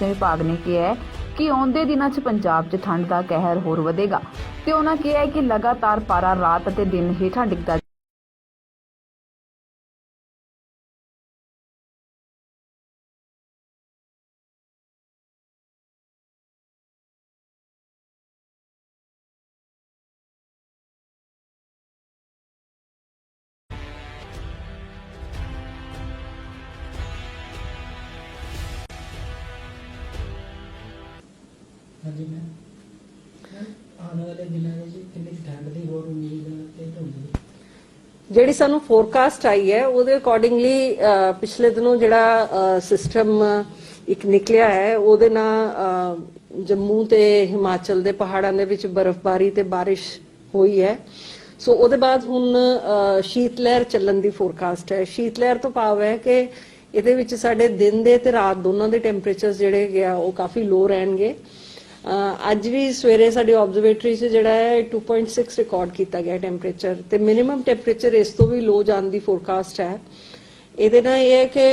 ਮੌਸਮ ਵਿਭਾਗ ਨੇ ਕਿਹਾ ਹੈ ਕਿ ਆਉਂਦੇ ਦਿਨਾਂ 'ਚ ਪੰਜਾਬ 'ਚ ਠੰਡ ਦਾ ਕਹਿਰ ਹੋਰ ਵਧੇਗਾ ਤੇ ਉਹਨਾਂ ਕਿਹਾ ਹੈ ਕਿ ਲਗਾਤਾਰ ਪਾਰਾ ਰਾਤ ਅਤੇ ਦਿਨ ਹੇਠਾਂ ਡਿੱਗਦਾ ਹਾਂਜੀ ਮੈਂ ਆਉਣ ਵਾਲੇ ਦਿਨਾਂ ਵਿੱਚ ਕਿੰਨੀ ਠੰਡ ਦੀ ਹੋਰ ਉਮੀਦ ਤੇ ਧੁੰਦ ਜਿਹੜੀ ਸਾਨੂੰ ਫੋਰਕਾਸਟ ਆਈ ਹੈ ਉਹਦੇ ਅਕੋਰਡਿੰਗਲੀ ਪਿਛਲੇ ਦਿਨੋਂ ਜਿਹੜਾ ਸਿਸਟਮ ਇੱਕ ਨਿਕਲਿਆ ਹੈ ਉਹਦੇ ਨਾਲ ਜੰਮੂ ਤੇ ਹਿਮਾਚਲ ਦੇ ਪਹਾੜਾਂ ਦੇ ਵਿੱਚ ਬਰਫ਼ਬਾਰੀ ਤੇ ਬਾਰਿਸ਼ ਹੋਈ ਹੈ। ਸੋ ਉਹਦੇ ਬਾਅਦ ਹੁਣ ਅਹ, ਸ਼ੀਤ ਲਹਿਰ ਚੱਲਣ ਦੀ ਫੋਰਕਾਸਟ ਹੈ। ਸ਼ੀਤ ਲਹਿਰ ਤੋਂ ਭਾਵ ਹੈ ਕਿ ਇਹਦੇ ਵਿੱਚ ਸਾਡੇ ਦਿਨ ਦੇ ਤੇ ਰਾਤ ਦੋਨਾਂ ਦੇ ਟੈਂਪਰੇਚਰ ਜਿਹੜੇ ਗਿਆ ਉਹ ਕਾਫੀ ਲੋ ਰਹਿਣਗੇ। ਅੱਜ ਵੀ ਸਵੇਰੇ ਸਾਡੀ ਆਬਜ਼ਰਵੇਟਰੀ 'ਚ ਜਿਹੜਾ ਹੈ 2.6 ਰਿਕਾਰਡ ਕੀਤਾ ਗਿਆ ਟੈਂਪਰੇਚਰ ਤੇ ਮਿਨੀਮਮ ਟੈਂਪਰੇਚਰ ਇਸ ਤੋਂ ਵੀ ਲੋ ਜਾਣ ਦੀ ਫੋਰਕਾਸਟ ਹੈ। ਇਹਦੇ ਨਾਲ ਇਹ ਹੈ ਕਿ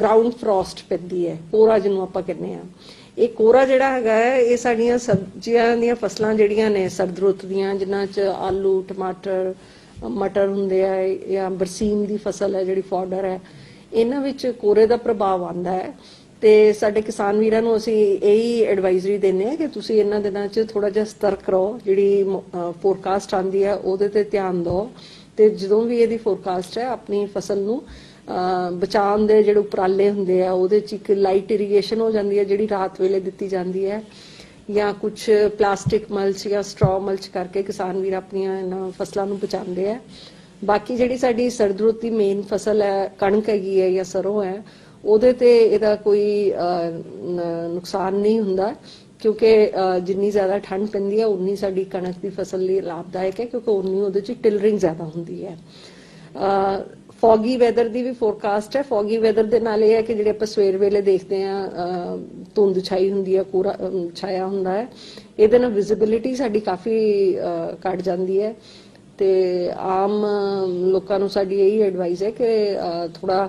ਗਰਾਊਂਡ ਫਰੋਸਟ ਪੈਂਦੀ ਹੈ ਕੋਰਾ ਜਿਹਨੂੰ ਆਪਾਂ ਕਹਿੰਦੇ ਆ ਇਹ ਕੋਰਾ ਜਿਹੜਾ ਹੈਗਾ ਹੈ, ਇਹ ਸਾਡੀਆਂ ਸਬਜ਼ੀਆਂ ਦੀਆਂ ਫਸਲਾਂ ਜਿਹੜੀਆਂ ਨੇ, ਸਰਦ ਰੁੱਤ ਦੀਆਂ, ਜਿਨ੍ਹਾਂ 'ਚ ਆਲੂ, ਟਮਾਟਰ, ਮਟਰ ਹੁੰਦੇ ਆ, ਜਾਂ ਬਰਸੀਮ ਦੀ ਫਸਲ ਹੈ ਜਿਹੜੀ ਫੋਡਰ ਹੈ, ਇਹਨਾਂ ਵਿੱਚ ਕੋਰੇ ਦਾ ਪ੍ਰਭਾਵ ਆਂਦਾ ਹੈ। ਤੇ ਸਾਡੇ ਕਿਸਾਨ ਵੀਰਾਂ ਨੂੰ ਅਸੀਂ ਇਹੀ ਐਡਵਾਈਜ਼ਰੀ ਦਿੰਨੇ ਆ ਕਿ ਤੁਸੀਂ ਇਹਨਾਂ ਦਿਨਾਂ 'ਚ ਥੋੜਾ ਜਿਹਾ ਸਤਰਕ ਰਹੋ, ਜਿਹੜੀ ਫੋਰਕਾਸਟ ਆਂਦੀ ਹੈ, ਉਹਦੇ ਤੇ ਧਿਆਨ ਦਿਓ ਤੇ ਜਦੋਂ ਵੀ ਇਹਦੀ ਫੋਰਕਾਸਟ ਹੈ, ਆਪਣੀ ਫਸਲ ਨੂੰ ਬਚਾਉਣ ਦੇ ਜਿਹੜੇ ਉਪਰਾਲੇ ਹੁੰਦੇ ਆ, ਉਹਦੇ 'ਚ ਇੱਕ ਲਾਈਟ ਇਰੀਗੇਸ਼ਨ ਹੋ ਜਾਂਦੀ ਹੈ, ਜਿਹੜੀ ਰਾਤ ਵੇਲੇ ਦਿੱਤੀ ਜਾਂਦੀ ਹੈ, ਜਾਂ ਕੁਝ ਪਲਾਸਟਿਕ ਮਲਚ ਜਾਂ ਸਟ੍ਰॉ ਮਲਚ ਕਰਕੇ ਕਿਸਾਨ ਵੀਰ ਆਪਣੀਆਂ ਇਹਨਾਂ ਫਸਲਾਂ ਨੂੰ ਬਚਾਉਂਦੇ ਆ। ਬਾਕੀ ਜਿਹੜੀ ਸਾਡੀ ਸਰਦ ਦੀ ਮੇਨ ਫਸਲ ਹੈ, ਕਣਕ ਹੈਗੀ ਹੈ ਜਾਂ ਸਰੋਂ ਹੈ ਉਹਦੇ ਤੇ ਇਹਦਾ ਕੋਈ ਨੁਕਸਾਨ ਨਹੀਂ ਹੁੰਦਾ ਕਿਉਂਕਿ ਜਿੰਨੀ ਜ਼ਿਆਦਾ ਠੰਡ ਪੈਂਦੀ ਹੈ ਉਨੀ ਸਾਡੀ ਕਣਕ ਦੀ ਫਸਲ ਲਈ ਲਾਭਦਾਇਕ ਹੈ ਕਿਉਂਕਿ ਉਨੀ ਉਹਦੇ ਚ ਟਿਲਰਿੰਗ ਜ਼ਿਆਦਾ ਹੁੰਦੀ ਹੈ। ਫੌਗੀ ਵੈਦਰ ਦੀ ਵੀ ਫੋਰਕਾਸਟ ਹੈ। ਫੌਗੀ ਵੈਦਰ ਦੇ ਨਾਲ ਇਹ ਹੈ ਕਿ ਜਿਹੜੇ ਆਪਾਂ ਸਵੇਰ ਵੇਲੇ ਦੇਖਦੇ ਆ ਧੁੰਦ ਛਾਈ ਹੁੰਦੀ ਹੈ ਕੋਰਾ ਛਾਇਆ ਹੁੰਦਾ ਹੈ ਇਹਦੇ ਨਾਲ ਵਿਜ਼ਿਬਿਲਿਟੀ ਸਾਡੀ ਕਾਫੀ ਅਹ, ਘਟ ਜਾਂਦੀ ਹੈ। ਤੇ ਆਮ ਲੋਕਾਂ ਨੂੰ ਸਾਡੀ ਇਹੀ ਐਡਵਾਈਸ ਹੈ ਕਿ ਥੋੜਾ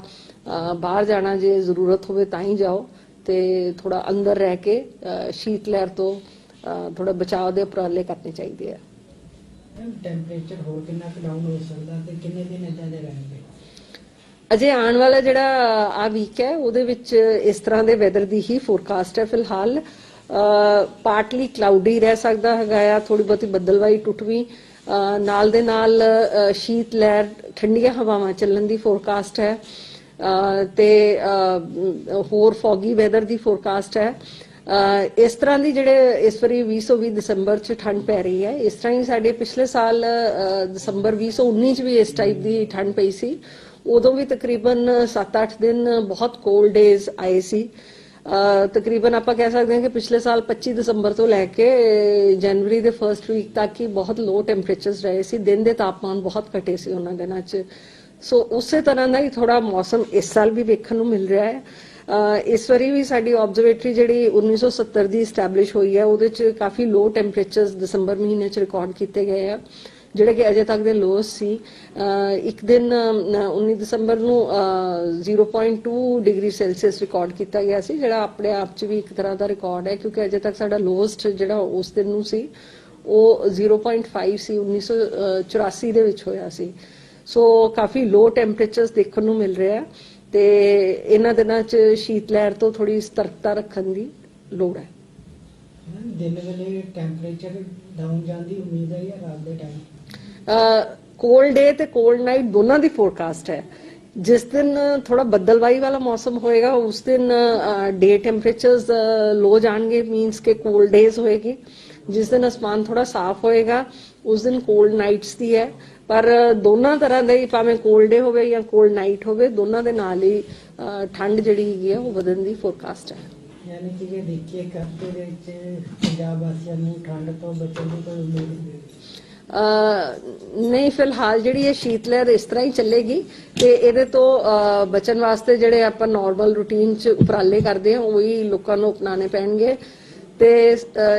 ਬਾਹਰ ਜਾਣਾ ਜੇ ਜ਼ਰੂਰਤ ਹੋਵੇ ਤਾਂ ਹੀ ਜਾਓ ਤੇ ਥੋੜਾ ਅੰਦਰ ਰਹਿ ਕੇ ਸ਼ੀਤ ਲਹਿਰ ਤੋਂ ਥੋੜਾ ਬਚਾਅ ਦੇ ਉਪਰਾਲੇ ਕਰਨੇ ਚਾਹੀਦੇ ਆ। ਟੈਂਪਰੇਚਰ ਹੋਰ ਕਿੰਨਾ ਕੁ ਡਾਊਨ ਹੋ ਸਕਦਾ ਤੇ ਕਿੰਨੇ ਦਿਨ ਇਦਾਂ ਦੇ ਰਹਿਣਗੇ? ਅਜੇ ਆਉਣ ਵਾਲਾ ਜਿਹੜਾ ਆ ਵੀਕ ਹੈ ਉਹਦੇ ਵਿੱਚ ਇਸ ਤਰ੍ਹਾਂ ਦੇ ਵੈਦਰ ਦੀ ਹੀ ਫੋਰਕਾਸਟ ਹੈ ਫਿਲਹਾਲ। ਪਾਰਟਲੀ ਕਲਾਉਡੀ ਰਹਿ ਸਕਦਾ ਹੈਗਾ ਆ ਥੋੜੀ ਬਹੁਤੀ ਬੱਦਲਵਾਈ ਟੁੱਟਵੀਂ ਨਾਲ ਦੇ ਨਾਲ ਸ਼ੀਤ ਲਹਿਰ ਠੰਡੀਆਂ ਹਵਾਵਾਂ ਚੱਲਣ ਦੀ ਫੋਰਕਾਸਟ ਹੈ। ਅਹ, ਤੇ ਹੋਰ ਫੌਗੀ ਵੈਦਰ ਦੀ ਫੋਰਕਾਸਟ ਹੈ। ਇਸ ਤਰ੍ਹਾਂ ਦੀ ਜਿਹੜੇ ਇਸ ਵਾਰੀ 2020 ਦਸੰਬਰ ਚ ਠੰਡ ਪੈ ਰਹੀ ਹੈ ਇਸ ਤਰ੍ਹਾਂ ਹੀ ਸਾਡੇ ਪਿਛਲੇ ਸਾਲ ਅਹ, ਦਸੰਬਰ 2019 ਚ ਵੀ ਇਸ ਟਾਈਪ ਦੀ ਠੰਡ ਪਈ ਸੀ। ਉਦੋਂ ਵੀ ਤਕਰੀਬਨ 7-8 ਦਿਨ ਬਹੁਤ ਕੋਲਡ ਡੇਜ਼ ਆਏ ਸੀ। ਤਕਰੀਬਨ ਆਪਾਂ ਕਹਿ ਸਕਦੇ ਹਾਂ ਕਿ ਪਿਛਲੇ ਸਾਲ 25 ਦਸੰਬਰ ਤੋਂ ਲੈ ਕੇ ਜਨਵਰੀ ਦੇ ਫਰਸਟ ਵੀਕ ਤੱਕ ਹੀ ਬਹੁਤ ਲੋ ਟੈਂਪਰੇਚਰਸ ਰਹੇ ਸੀ। ਦਿਨ ਦੇ ਤਾਪਮਾਨ ਬਹੁਤ ਘਟੇ ਸੀ ਉਹਨਾਂ ਦਿਨਾਂ 'ਚ। ਸੋ ਉਸੇ ਤਰ੍ਹਾਂ ਦਾ ਹੀ ਥੋੜਾ ਮੌਸਮ ਇਸ ਸਾਲ ਵੀ ਵੇਖਣ ਨੂੰ ਮਿਲ ਰਿਹਾ ਹੈ। ਇਸ ਵਾਰੀ ਵੀ ਸਾਡੀ ਆਬਜ਼ਰਵੇਟਰੀ ਜਿਹੜੀ 1970 ਦੀ ਸਟੈਬਲਿਸ਼ ਹੋਈ ਹੈ, ਉਹਦੇ 'ਚ ਕਾਫੀ ਲੋ ਟੈਂਪਰੇਚਰਸ ਦਸੰਬਰ ਮਹੀਨੇ 'ਚ ਰਿਕਾਰਡ ਕੀਤੇ ਗਏ ਆ। ਜਿਹੜੇ ਕਿ ਅਜੇ ਤੱਕ ਦੇ ਲੋਸ ਸੀ ਇੱਕ ਦਿਨ ਅਮ, 19 ਦਸੰਬਰ ਨੂੰ 0.2 ਡਿਗਰੀ ਸੈਲਸੀਅਸ ਰਿਕਾਰਡ ਕੀਤਾ ਗਿਆ ਸੀ ਜਿਹੜਾ ਆਪਣੇ ਆਪ 'ਚ ਵੀ ਇੱਕ ਤਰ੍ਹਾਂ ਦਾ ਰਿਕਾਰਡ ਹੈ ਕਿਉਂਕਿ ਅਜੇ ਤੱਕ ਸਾਡਾ ਲੋਸਟ ਜਿਹੜਾ ਉਸ ਦਿਨ ਨੂੰ ਸੀ ਉਹ 0.5 ਸੀ 1984 ਦੇ ਵਿੱਚ ਹੋਇਆ ਸੀ। ਸੋ ਕਾਫੀ ਲੋ ਟੈਂਪਰੇਚਰਸ ਦੇਖਣ ਨੂੰ ਮਿਲ ਰਿਹਾ ਤੇ ਇਹਨਾਂ ਦਿਨਾਂ 'ਚ ਸ਼ੀਤ ਲਹਿਰ ਤੋਂ ਥੋੜੀ ਸਤਰਕਤਾ ਰੱਖਣ ਦੀ ਲੋੜ ਹੈ। ਦਿਨ ਵੇਲੇ ਟੈਂਪਰੇਚਰ ਡਾਊਨ ਜਾਣ ਦੀ ਉਮੀਦ ਹੈ ਜਾਂ ਰਾਤ ਦੇ ਟਾਈਮ ਕੋਲਡ ਡੇ ਤੇ ਕੋਲਡ ਨਾਈਟ ਦੋਨਾਂ ਦੀ ਫੋਰਕਾਸਟ ਹੈ। ਜਿਸ ਦਿਨ ਥੋੜਾ ਬੱਦਲਵਾਈ ਵਾਲਾ ਮੌਸਮ ਹੋਏਗਾ, ਉਸ ਦਿਨ ਡੇ ਟੈਂਪਰੇਚਰਸ ਲੋ ਜਾਣਗੇ ਮੀਨਸ ਕਿ ਕੋਲਡ ਡੇਜ਼ ਹੋਏਗੀ। ਜਿਸ ਦਿਨ ਅਸਮਾਨ ਥੋੜਾ ਸਾਫ਼ ਹੋਏਗਾ, ਉਸ ਦਿਨ ਕੋਲਡ ਨਾਈਟਸ ਦੀ ਹੈ। ਪਰ ਦੋਨਾਂ ਤਰ੍ਹਾਂ ਦੇ ਹੀ ਭਾਵੇਂ ਕੋਲਡ ਡੇ ਹੋਵੇ ਜਾਂ ਕੋਲਡ ਨਾਈਟ ਹੋਵੇ, ਦੋਨਾਂ ਦੇ ਨਾਲ ਹੀ ਠੰਡ ਜਿਹੜੀ ਹੈਗੀ ਆ ਉਹ ਵਧਣ ਦੀ ਫੋਰਕਾਸਟ ਹੈ। ਯਾਨੀ ਕਿ ਜੇ ਦੇਖੀਏ ਕਰਤੇ ਦੇ ਵਿੱਚ ਪੰਜਾਬ ਵਾਸੀਆਂ ਨੂੰ ਠੰਡ ਤੋਂ ਬਚਣ ਦੀ ਕੋਈ ਉਮੀਦ ਨਹੀਂ। ਨਹੀਂ, ਫਿਲਹਾਲ ਜਿਹੜੀ ਇਹ ਸ਼ੀਤ ਲਹਿਰ ਇਸ ਤਰ੍ਹਾਂ ਹੀ ਚੱਲੇਗੀ ਤੇ ਇਹਦੇ ਤੋਂ ਬਚਣ ਵਾਸਤੇ ਜਿਹੜੇ ਆਪਾਂ ਨਾਰਮਲ ਰੂਟੀਨ ਚ ਉਪਰਾਲੇ ਕਰਦੇ ਹਾਂ, ਉਹੀ ਲੋਕਾਂ ਨੂੰ ਅਪਣਾਣੇ ਪੈਣਗੇ। ਤੇ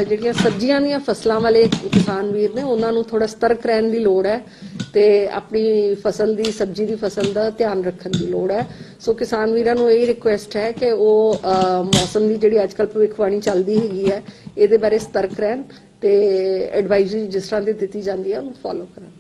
ਜਿਹੜੀਆਂ ਸਬਜ਼ੀਆਂ ਦੀਆਂ ਫਸਲਾਂ ਵਾਲੇ ਕਿਸਾਨ ਵੀਰ ਨੇ, ਉਹਨਾਂ ਨੂੰ ਥੋੜਾ ਸਤਰਕ ਰਹਿਣ ਦੀ ਲੋੜ ਹੈ ਤੇ ਆਪਣੀ ਫਸਲ ਦੀ, ਸਬਜ਼ੀ ਦੀ ਫਸਲ ਦਾ ਧਿਆਨ ਰੱਖਣ ਦੀ ਲੋੜ ਹੈ। ਸੋ ਕਿਸਾਨ ਵੀਰਾਂ ਨੂੰ ਇਹ ਰਿਕੁਐਸਟ ਹੈ ਕਿ ਉਹ ਮੌਸਮ ਦੀ ਜਿਹੜੀ ਅੱਜਕੱਲ ਭਵਿੱਖਬਾਣੀ ਚੱਲਦੀ ਹੈਗੀ ਹੈ, ਇਹਦੇ ਬਾਰੇ ਸਤਰਕ ਰਹਿਣ। ਤੇ ਐਡਵਾਈਜ਼ਰੀ ਜਿਸ ਤਰ੍ਹਾਂ ਦੀ ਦਿੱਤੀ ਜਾਂਦੀ ਹੈ ਉਹਨੂੰ ਫੋਲੋ ਕਰਾਂ